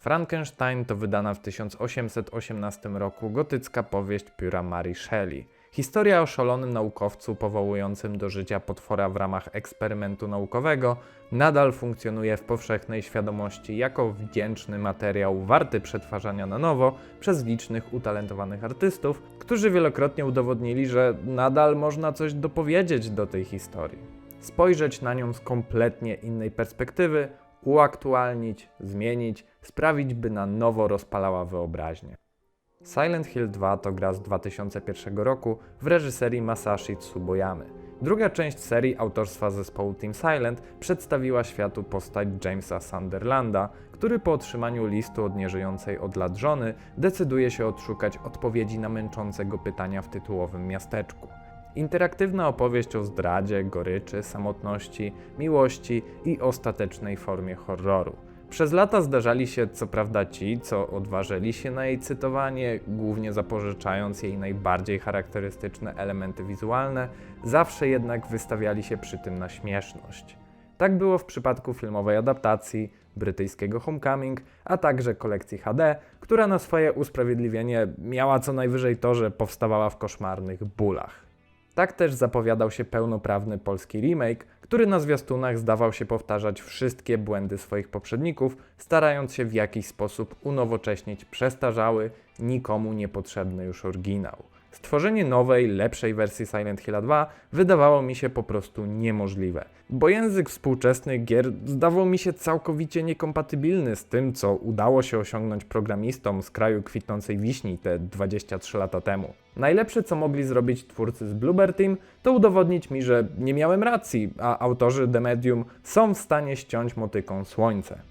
Frankenstein to wydana w 1818 roku gotycka powieść pióra Mary Shelley. Historia o szalonym naukowcu powołującym do życia potwora w ramach eksperymentu naukowego nadal funkcjonuje w powszechnej świadomości jako wdzięczny materiał warty przetwarzania na nowo przez licznych utalentowanych artystów, którzy wielokrotnie udowodnili, że nadal można coś dopowiedzieć do tej historii. Spojrzeć na nią z kompletnie innej perspektywy, uaktualnić, zmienić, sprawić, by na nowo rozpalała wyobraźnię. Silent Hill 2 to gra z 2001 roku w reżyserii Masashi Tsuboyamy. Druga część serii autorstwa zespołu Team Silent przedstawiła światu postać Jamesa Sunderlanda, który po otrzymaniu listu od nieżyjącej od lat żony decyduje się odszukać odpowiedzi na męczące go pytania w tytułowym miasteczku. Interaktywna opowieść o zdradzie, goryczy, samotności, miłości i ostatecznej formie horroru. Przez lata zdarzali się co prawda ci, co odważyli się na jej cytowanie, głównie zapożyczając jej najbardziej charakterystyczne elementy wizualne, zawsze jednak wystawiali się przy tym na śmieszność. Tak było w przypadku filmowej adaptacji, brytyjskiego Homecoming, a także kolekcji HD, która na swoje usprawiedliwienie miała co najwyżej to, że powstawała w koszmarnych bólach. Tak też zapowiadał się pełnoprawny polski remake, który na zwiastunach zdawał się powtarzać wszystkie błędy swoich poprzedników, starając się w jakiś sposób unowocześnić przestarzały, nikomu niepotrzebny już oryginał. Stworzenie nowej, lepszej wersji Silent Hill 2 wydawało mi się po prostu niemożliwe, bo język współczesnych gier zdawał mi się całkowicie niekompatybilny z tym, co udało się osiągnąć programistom z kraju kwitnącej wiśni te 23 lata temu. Najlepsze, co mogli zrobić twórcy z Bluebird Team, to udowodnić mi, że nie miałem racji, a autorzy The Medium są w stanie ściąć motyką słońce.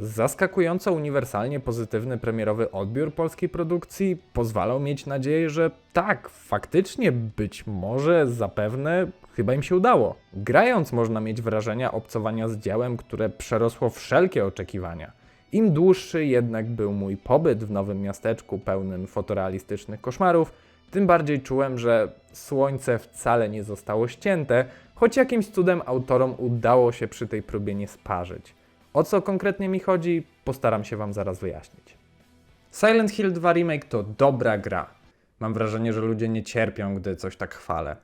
Zaskakująco uniwersalnie pozytywny premierowy odbiór polskiej produkcji pozwalał mieć nadzieję, że tak, faktycznie, być może, zapewne, chyba im się udało. Grając można mieć wrażenia obcowania z dziełem, które przerosło wszelkie oczekiwania. Im dłuższy jednak był mój pobyt w nowym miasteczku pełnym fotorealistycznych koszmarów, tym bardziej czułem, że słońce wcale nie zostało ścięte, choć jakimś cudem autorom udało się przy tej próbie nie sparzyć. O co konkretnie mi chodzi, postaram się Wam zaraz wyjaśnić. Silent Hill 2 Remake to dobra gra. Mam wrażenie, że ludzie nie cierpią, gdy coś tak chwalę.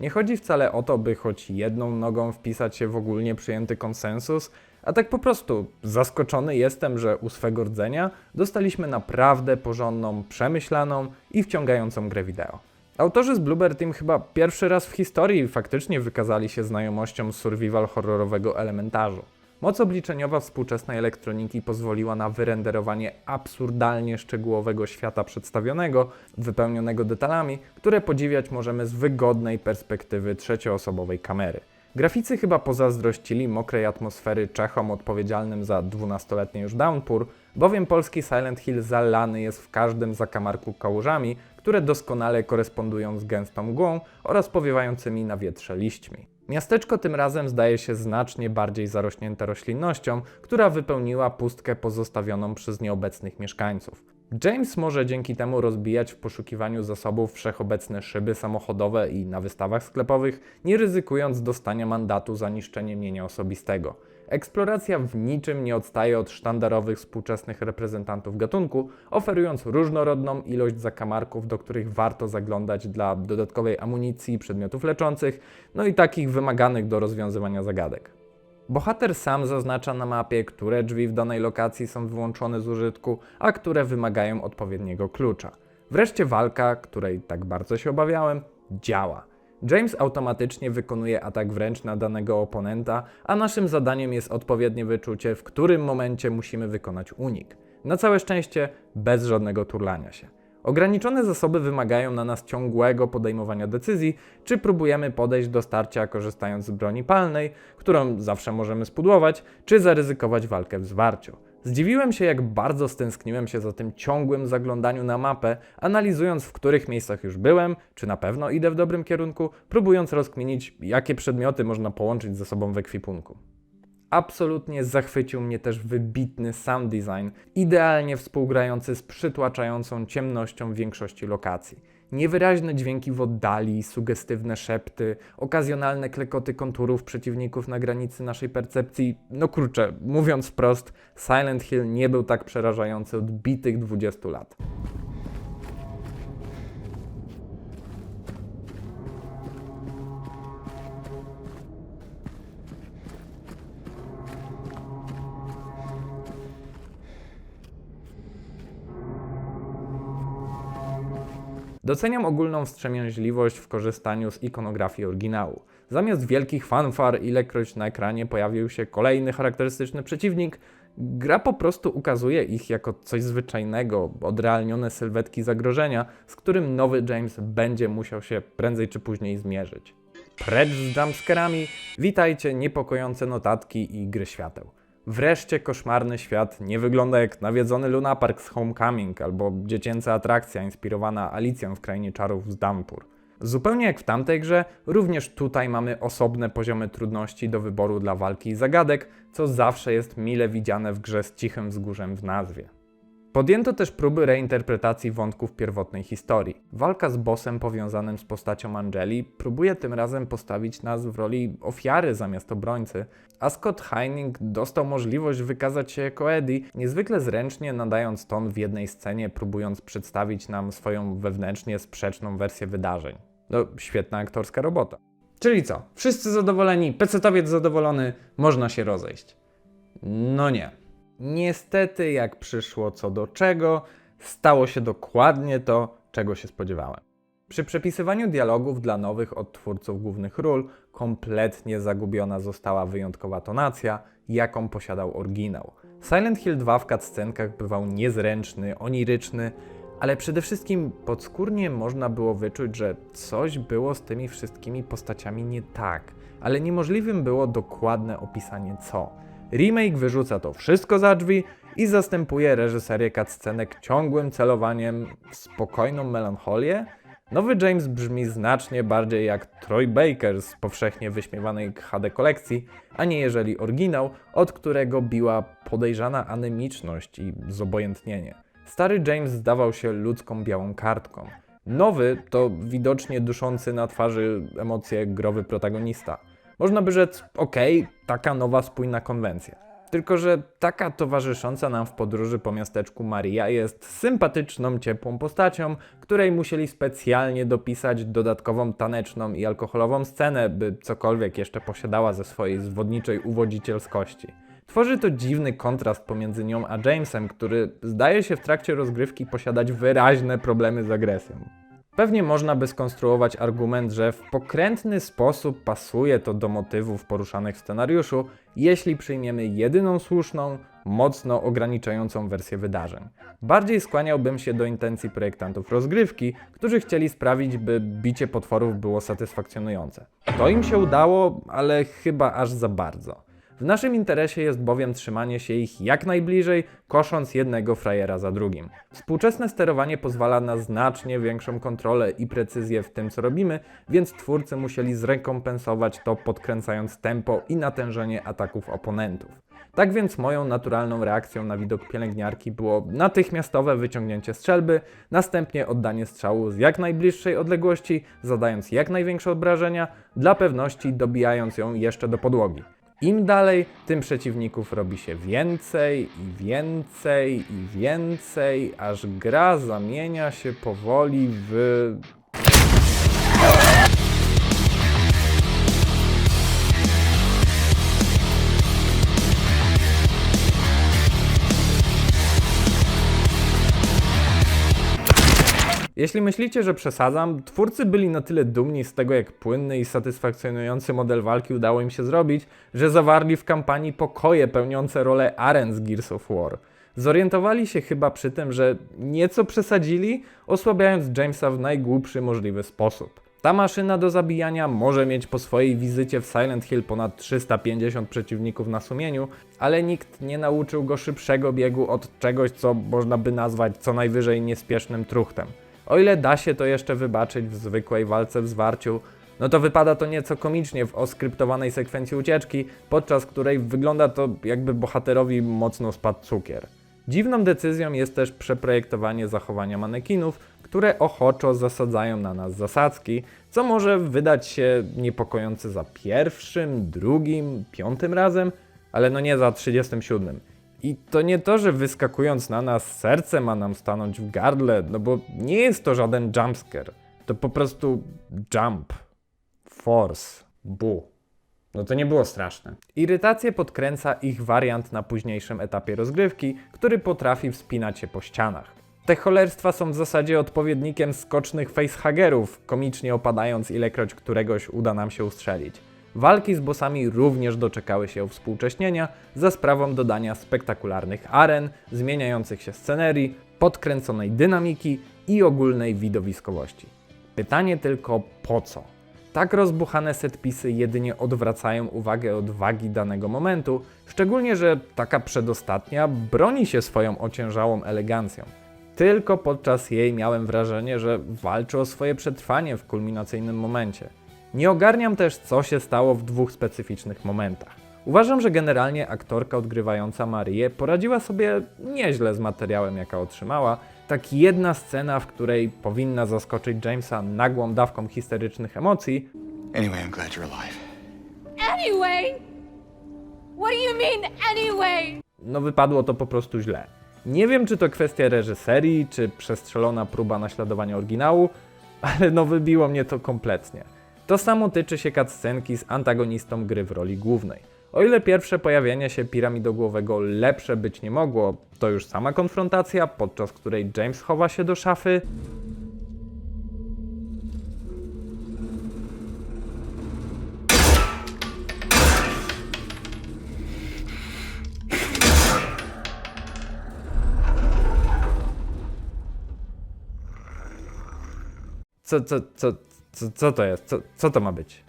Nie chodzi wcale o to, by choć jedną nogą wpisać się w ogólnie przyjęty konsensus, a tak po prostu zaskoczony jestem, że u swego rdzenia dostaliśmy naprawdę porządną, przemyślaną i wciągającą grę wideo. Autorzy z Bluebird Team chyba pierwszy raz w historii faktycznie wykazali się znajomością survival horrorowego elementarzu. Moc obliczeniowa współczesnej elektroniki pozwoliła na wyrenderowanie absurdalnie szczegółowego świata przedstawionego, wypełnionego detalami, które podziwiać możemy z wygodnej perspektywy trzecioosobowej kamery. Graficy chyba pozazdrościli mokrej atmosfery Czechom odpowiedzialnym za 12-letni już Downpour, bowiem polski Silent Hill zalany jest w każdym zakamarku kałużami, które doskonale korespondują z gęstą mgłą oraz powiewającymi na wietrze liśćmi. Miasteczko tym razem zdaje się znacznie bardziej zarośnięte roślinnością, która wypełniła pustkę pozostawioną przez nieobecnych mieszkańców. James może dzięki temu rozbijać w poszukiwaniu zasobów wszechobecne szyby samochodowe i na wystawach sklepowych, nie ryzykując dostania mandatu za niszczenie mienia osobistego. Eksploracja w niczym nie odstaje od sztandarowych współczesnych reprezentantów gatunku, oferując różnorodną ilość zakamarków, do których warto zaglądać dla dodatkowej amunicji, przedmiotów leczących, no i takich wymaganych do rozwiązywania zagadek. Bohater sam zaznacza na mapie, które drzwi w danej lokacji są wyłączone z użytku, a które wymagają odpowiedniego klucza. Wreszcie walka, której tak bardzo się obawiałem, działa. James automatycznie wykonuje atak wręcz na danego oponenta, a naszym zadaniem jest odpowiednie wyczucie, w którym momencie musimy wykonać unik. Na całe szczęście bez żadnego turlania się. Ograniczone zasoby wymagają na nas ciągłego podejmowania decyzji, czy próbujemy podejść do starcia korzystając z broni palnej, którą zawsze możemy spudłować, czy zaryzykować walkę w zwarciu. Zdziwiłem się, jak bardzo stęskniłem się za tym ciągłym zaglądaniu na mapę, analizując w których miejscach już byłem, czy na pewno idę w dobrym kierunku, próbując rozkminić, jakie przedmioty można połączyć ze sobą w ekwipunku. Absolutnie zachwycił mnie też wybitny sound design, idealnie współgrający z przytłaczającą ciemnością większości lokacji. Niewyraźne dźwięki w oddali, sugestywne szepty, okazjonalne klekoty konturów przeciwników na granicy naszej percepcji. No kurczę, mówiąc wprost, Silent Hill nie był tak przerażający od bitych 20 lat. Doceniam ogólną wstrzemięźliwość w korzystaniu z ikonografii oryginału. Zamiast wielkich fanfar, ilekroć na ekranie pojawił się kolejny charakterystyczny przeciwnik, gra po prostu ukazuje ich jako coś zwyczajnego, odrealnione sylwetki zagrożenia, z którym nowy James będzie musiał się prędzej czy później zmierzyć. Precz z jumpscarami, witajcie niepokojące notatki i gry świateł. Wreszcie koszmarny świat nie wygląda jak nawiedzony lunapark z Homecoming albo dziecięca atrakcja inspirowana Alicją w Krainie Czarów z Dampur. Zupełnie jak w tamtej grze, również tutaj mamy osobne poziomy trudności do wyboru dla walki i zagadek, co zawsze jest mile widziane w grze z cichym wzgórzem w nazwie. Podjęto też próby reinterpretacji wątków pierwotnej historii. Walka z bossem powiązanym z postacią Angeli próbuje tym razem postawić nas w roli ofiary zamiast obrońcy, a Scott Heining dostał możliwość wykazać się jako Eddie, niezwykle zręcznie nadając ton w jednej scenie, próbując przedstawić nam swoją wewnętrznie sprzeczną wersję wydarzeń. No, świetna aktorska robota. Czyli co? Wszyscy zadowoleni, pecetowiec zadowolony, można się rozejść. No nie. Niestety, jak przyszło co do czego, stało się dokładnie to, czego się spodziewałem. Przy przepisywaniu dialogów dla nowych odtwórców głównych ról kompletnie zagubiona została wyjątkowa tonacja, jaką posiadał oryginał. Silent Hill 2 w cutscenkach bywał niezręczny, oniryczny, ale przede wszystkim podskórnie można było wyczuć, że coś było z tymi wszystkimi postaciami nie tak, ale niemożliwym było dokładne opisanie co. Remake wyrzuca to wszystko za drzwi i zastępuje reżyserię cutscenek ciągłym celowaniem w spokojną melancholię. Nowy James brzmi znacznie bardziej jak Troy Baker z powszechnie wyśmiewanej HD kolekcji, a nie jeżeli oryginał, od którego biła podejrzana anemiczność i zobojętnienie. Stary James zdawał się ludzką białą kartką. Nowy to widocznie duszący na twarzy emocje growy protagonista. Można by rzec, okej, taka nowa spójna konwencja. Tylko, że taka towarzysząca nam w podróży po miasteczku Maria jest sympatyczną, ciepłą postacią, której musieli specjalnie dopisać dodatkową taneczną i alkoholową scenę, by cokolwiek jeszcze posiadała ze swojej zwodniczej uwodzicielskości. Tworzy to dziwny kontrast pomiędzy nią a Jamesem, który zdaje się w trakcie rozgrywki posiadać wyraźne problemy z agresją. Pewnie można by skonstruować argument, że w pokrętny sposób pasuje to do motywów poruszanych w scenariuszu, jeśli przyjmiemy jedyną słuszną, mocno ograniczającą wersję wydarzeń. Bardziej skłaniałbym się do intencji projektantów rozgrywki, którzy chcieli sprawić, by bicie potworów było satysfakcjonujące. To im się udało, ale chyba aż za bardzo. W naszym interesie jest bowiem trzymanie się ich jak najbliżej, kosząc jednego frajera za drugim. Współczesne sterowanie pozwala na znacznie większą kontrolę i precyzję w tym, co robimy, więc twórcy musieli zrekompensować to podkręcając tempo i natężenie ataków oponentów. Tak więc moją naturalną reakcją na widok pielęgniarki było natychmiastowe wyciągnięcie strzelby, następnie oddanie strzału z jak najbliższej odległości, zadając jak największe obrażenia, dla pewności dobijając ją jeszcze do podłogi. Im dalej, tym przeciwników robi się więcej i więcej i więcej, aż gra zamienia się powoli w. Jeśli myślicie, że przesadzam, twórcy byli na tyle dumni z tego, jak płynny i satysfakcjonujący model walki udało im się zrobić, że zawarli w kampanii pokoje pełniące rolę aren z Gears of War. Zorientowali się chyba przy tym, że nieco przesadzili, osłabiając Jamesa w najgłupszy możliwy sposób. Ta maszyna do zabijania może mieć po swojej wizycie w Silent Hill ponad 350 przeciwników na sumieniu, ale nikt nie nauczył go szybszego biegu od czegoś, co można by nazwać co najwyżej niespiesznym truchtem. O ile da się to jeszcze wybaczyć w zwykłej walce w zwarciu, no to wypada to nieco komicznie w oskryptowanej sekwencji ucieczki, podczas której wygląda to jakby bohaterowi mocno spadł cukier. Dziwną decyzją jest też przeprojektowanie zachowania manekinów, które ochoczo zasadzają na nas zasadzki, co może wydać się niepokojące za pierwszym, drugim, piątym razem, ale no nie za 37. I to nie to, że wyskakując na nas serce ma nam stanąć w gardle, no bo nie jest to żaden jumpscare. To po prostu jump. Force. Bu. No to nie było straszne. Irytację podkręca ich wariant na późniejszym etapie rozgrywki, który potrafi wspinać się po ścianach. Te cholerstwa są w zasadzie odpowiednikiem skocznych facehagerów, komicznie opadając ilekroć któregoś uda nam się ustrzelić. Walki z bossami również doczekały się współcześnienia za sprawą dodania spektakularnych aren, zmieniających się scenerii, podkręconej dynamiki i ogólnej widowiskowości. Pytanie tylko po co? Tak rozbuchane setpisy jedynie odwracają uwagę od wagi danego momentu, szczególnie, że taka przedostatnia broni się swoją ociężałą elegancją. Tylko podczas jej miałem wrażenie, że walczy o swoje przetrwanie w kulminacyjnym momencie. Nie ogarniam też, co się stało w dwóch specyficznych momentach. Uważam, że generalnie aktorka odgrywająca Marię poradziła sobie nieźle z materiałem, jaka otrzymała. Tak jedna scena, w której powinna zaskoczyć Jamesa nagłą dawką histerycznych emocji, Anyway, I'm glad you're alive. Anyway? What do you mean, anyway? no wypadło to po prostu źle. Nie wiem, czy to kwestia reżyserii, czy przestrzelona próba naśladowania oryginału, ale no wybiło mnie to kompletnie. To samo tyczy się cutscenki z antagonistą gry w roli głównej. O ile pierwsze pojawienie się piramidogłowego lepsze być nie mogło, to już sama konfrontacja, podczas której James chowa się do szafy, Co, co, co, co, co to jest? Co, co to ma być?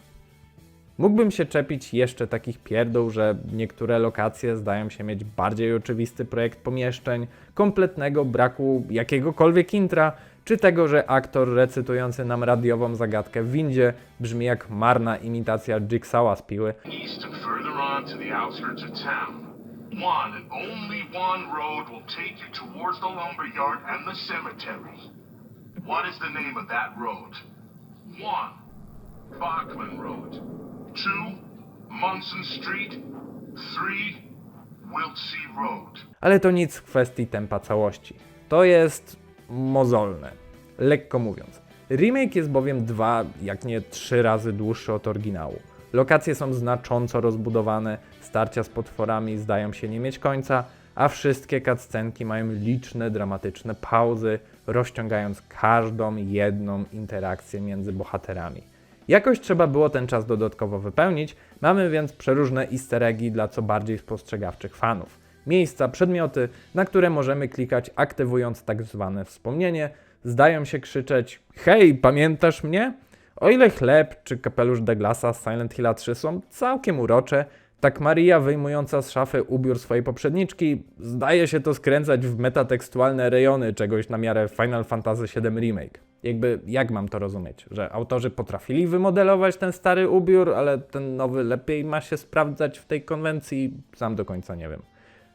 Mógłbym się czepić jeszcze takich pierdół, że niektóre lokacje zdają się mieć bardziej oczywisty projekt pomieszczeń, kompletnego braku jakiegokolwiek intra, czy tego, że aktor recytujący nam radiową zagadkę w windzie brzmi jak marna imitacja Jigsawa z piły. What is the name of that road? One, Bachman Road. Two, Munson Street. Three, Wiltsea Road. Ale to nic w kwestii tempa całości. To jest mozolne, lekko mówiąc. Remake jest bowiem dwa, jak nie trzy razy dłuższy od oryginału. Lokacje są znacząco rozbudowane, starcia z potworami zdają się nie mieć końca, a wszystkie cutscenki mają liczne, dramatyczne pauzy, rozciągając każdą jedną interakcję między bohaterami. Jakoś trzeba było ten czas dodatkowo wypełnić, mamy więc przeróżne easter eggi dla co bardziej spostrzegawczych fanów. Miejsca, przedmioty, na które możemy klikać aktywując tak zwane wspomnienie, zdają się krzyczeć Hej, pamiętasz mnie? O ile chleb czy kapelusz Douglasa z Silent Hill 3 są całkiem urocze, tak Maria wyjmująca z szafy ubiór swojej poprzedniczki zdaje się to skręcać w metatekstualne rejony czegoś na miarę Final Fantasy VII Remake. Jakby, jak mam to rozumieć? Że autorzy potrafili wymodelować ten stary ubiór, ale ten nowy lepiej ma się sprawdzać w tej konwencji? Sam do końca nie wiem.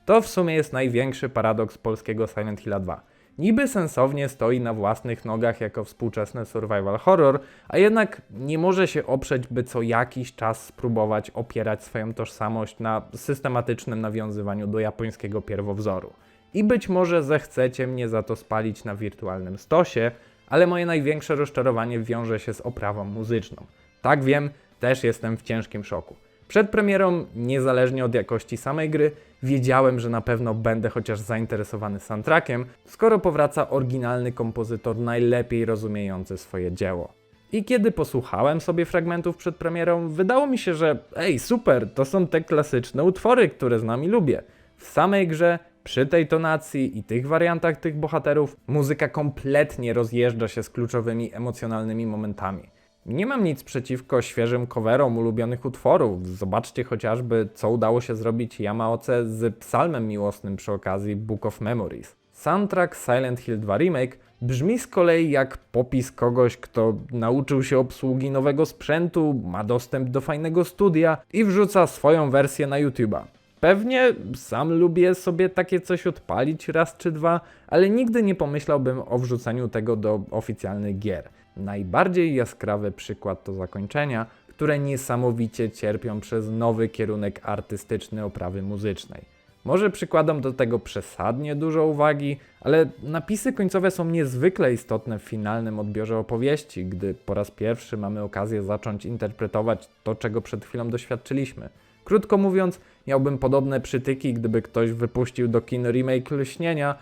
To w sumie jest największy paradoks polskiego Silent Hill 2. Niby sensownie stoi na własnych nogach jako współczesny survival horror, a jednak nie może się oprzeć, by co jakiś czas spróbować opierać swoją tożsamość na systematycznym nawiązywaniu do japońskiego pierwowzoru. I być może zechcecie mnie za to spalić na wirtualnym stosie, ale moje największe rozczarowanie wiąże się z oprawą muzyczną. Tak wiem, też jestem w ciężkim szoku. Przed premierą, niezależnie od jakości samej gry, wiedziałem, że na pewno będę chociaż zainteresowany soundtrackiem, skoro powraca oryginalny kompozytor najlepiej rozumiejący swoje dzieło. I kiedy posłuchałem sobie fragmentów przed premierą, wydało mi się, że ej, super, to są te klasyczne utwory, które z nami lubię. W samej grze, przy tej tonacji i tych wariantach tych bohaterów, muzyka kompletnie rozjeżdża się z kluczowymi emocjonalnymi momentami. Nie mam nic przeciwko świeżym coverom ulubionych utworów. Zobaczcie chociażby, co udało się zrobić Yamaoce z psalmem miłosnym przy okazji Book of Memories. Soundtrack Silent Hill 2 Remake brzmi z kolei jak popis kogoś, kto nauczył się obsługi nowego sprzętu, ma dostęp do fajnego studia i wrzuca swoją wersję na YouTube'a. Pewnie sam lubię sobie takie coś odpalić raz czy dwa, ale nigdy nie pomyślałbym o wrzuceniu tego do oficjalnych gier. Najbardziej jaskrawy przykład to zakończenia, które niesamowicie cierpią przez nowy kierunek artystyczny oprawy muzycznej. Może przykładam do tego przesadnie dużo uwagi, ale napisy końcowe są niezwykle istotne w finalnym odbiorze opowieści, gdy po raz pierwszy mamy okazję zacząć interpretować to, czego przed chwilą doświadczyliśmy. Krótko mówiąc, miałbym podobne przytyki, gdyby ktoś wypuścił do kin remake Lśnienia,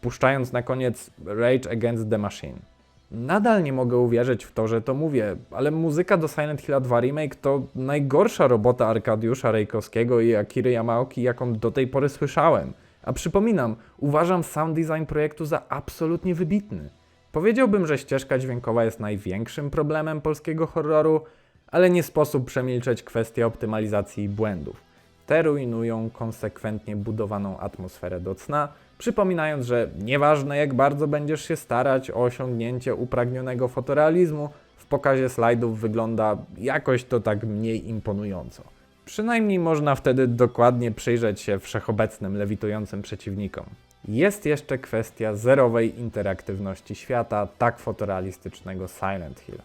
puszczając na koniec Rage Against the Machine. Nadal nie mogę uwierzyć w to, że to mówię, ale muzyka do Silent Hill 2 Remake to najgorsza robota Arkadiusza Rejkowskiego i Akiry Yamaoki, jaką do tej pory słyszałem. A przypominam, uważam sound design projektu za absolutnie wybitny. Powiedziałbym, że ścieżka dźwiękowa jest największym problemem polskiego horroru, ale nie sposób przemilczeć kwestię optymalizacji i błędów. Te rujnują konsekwentnie budowaną atmosferę do cna, przypominając, że nieważne jak bardzo będziesz się starać o osiągnięcie upragnionego fotorealizmu, w pokazie slajdów wygląda jakoś to tak mniej imponująco. Przynajmniej można wtedy dokładnie przyjrzeć się wszechobecnym lewitującym przeciwnikom. Jest jeszcze kwestia zerowej interaktywności świata tak fotorealistycznego Silent Hill.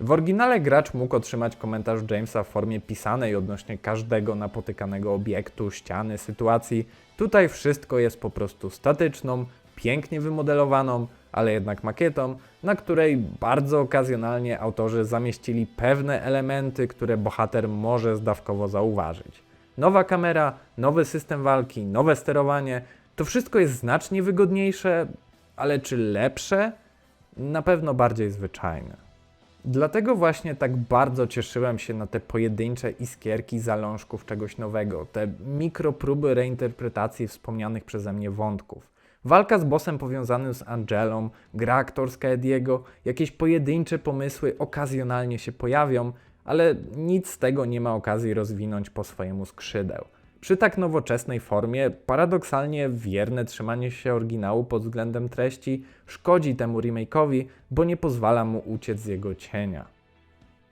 W oryginale gracz mógł otrzymać komentarz Jamesa w formie pisanej odnośnie każdego napotykanego obiektu, ściany, sytuacji. Tutaj wszystko jest po prostu statyczną, pięknie wymodelowaną, ale jednak makietą, na której bardzo okazjonalnie autorzy zamieścili pewne elementy, które bohater może zdawkowo zauważyć. Nowa kamera, nowy system walki, nowe sterowanie to wszystko jest znacznie wygodniejsze, ale czy lepsze? Na pewno bardziej zwyczajne. Dlatego właśnie tak bardzo cieszyłem się na te pojedyncze iskierki zalążków czegoś nowego, te mikropróby reinterpretacji wspomnianych przeze mnie wątków. Walka z bossem powiązanym z Angelą, gra aktorska Ediego, jakieś pojedyncze pomysły okazjonalnie się pojawią, ale nic z tego nie ma okazji rozwinąć po swojemu skrzydeł. Przy tak nowoczesnej formie, paradoksalnie wierne trzymanie się oryginału pod względem treści szkodzi temu remake'owi, bo nie pozwala mu uciec z jego cienia.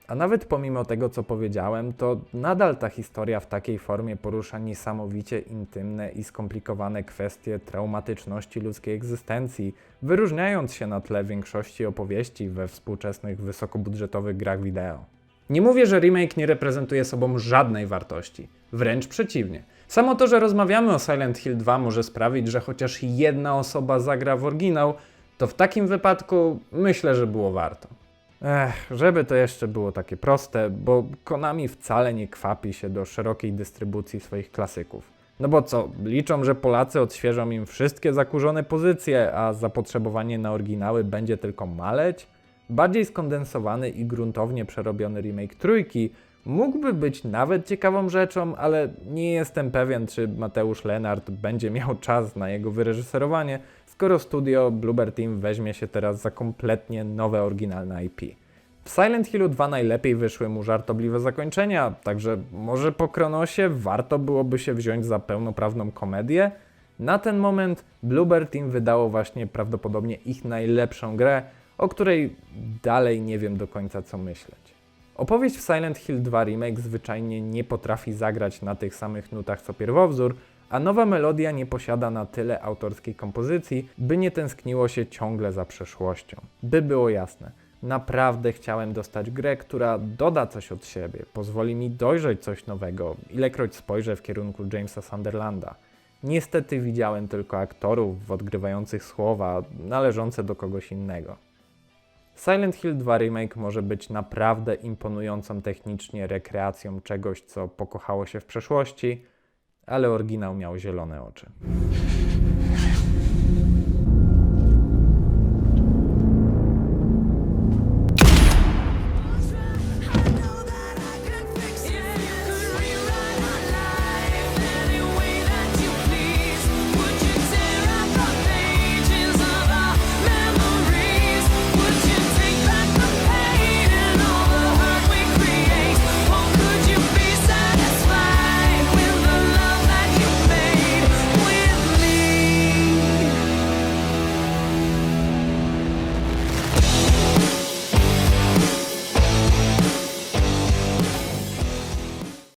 A nawet pomimo tego, co powiedziałem, to nadal ta historia w takiej formie porusza niesamowicie intymne i skomplikowane kwestie traumatyczności ludzkiej egzystencji, wyróżniając się na tle większości opowieści we współczesnych wysokobudżetowych grach wideo. Nie mówię, że remake nie reprezentuje sobą żadnej wartości. Wręcz przeciwnie. Samo to, że rozmawiamy o Silent Hill 2 może sprawić, że chociaż jedna osoba zagra w oryginał, to w takim wypadku myślę, że było warto. Ech, żeby to jeszcze było takie proste, bo Konami wcale nie kwapi się do szerokiej dystrybucji swoich klasyków. No bo co, liczą, że Polacy odświeżą im wszystkie zakurzone pozycje, a zapotrzebowanie na oryginały będzie tylko maleć? Bardziej skondensowany i gruntownie przerobiony remake trójki mógłby być nawet ciekawą rzeczą, ale nie jestem pewien, czy Mateusz Lenart będzie miał czas na jego wyreżyserowanie, skoro studio Bloober Team weźmie się teraz za kompletnie nowe, oryginalne IP. W Silent Hillu 2 najlepiej wyszły mu żartobliwe zakończenia, także może po Kronosie warto byłoby się wziąć za pełnoprawną komedię? Na ten moment Bloober Team wydało właśnie prawdopodobnie ich najlepszą grę, o której dalej nie wiem do końca co myśleć. Opowieść w Silent Hill 2 Remake zwyczajnie nie potrafi zagrać na tych samych nutach co pierwowzór, a nowa melodia nie posiada na tyle autorskiej kompozycji, by nie tęskniło się ciągle za przeszłością. By było jasne, naprawdę chciałem dostać grę, która doda coś od siebie, pozwoli mi dojrzeć coś nowego, ilekroć spojrzę w kierunku Jamesa Sunderlanda. Niestety widziałem tylko aktorów odgrywających słowa należące do kogoś innego. Silent Hill 2 Remake może być naprawdę imponującą technicznie rekreacją czegoś, co pokochało się w przeszłości, ale oryginał miał zielone oczy.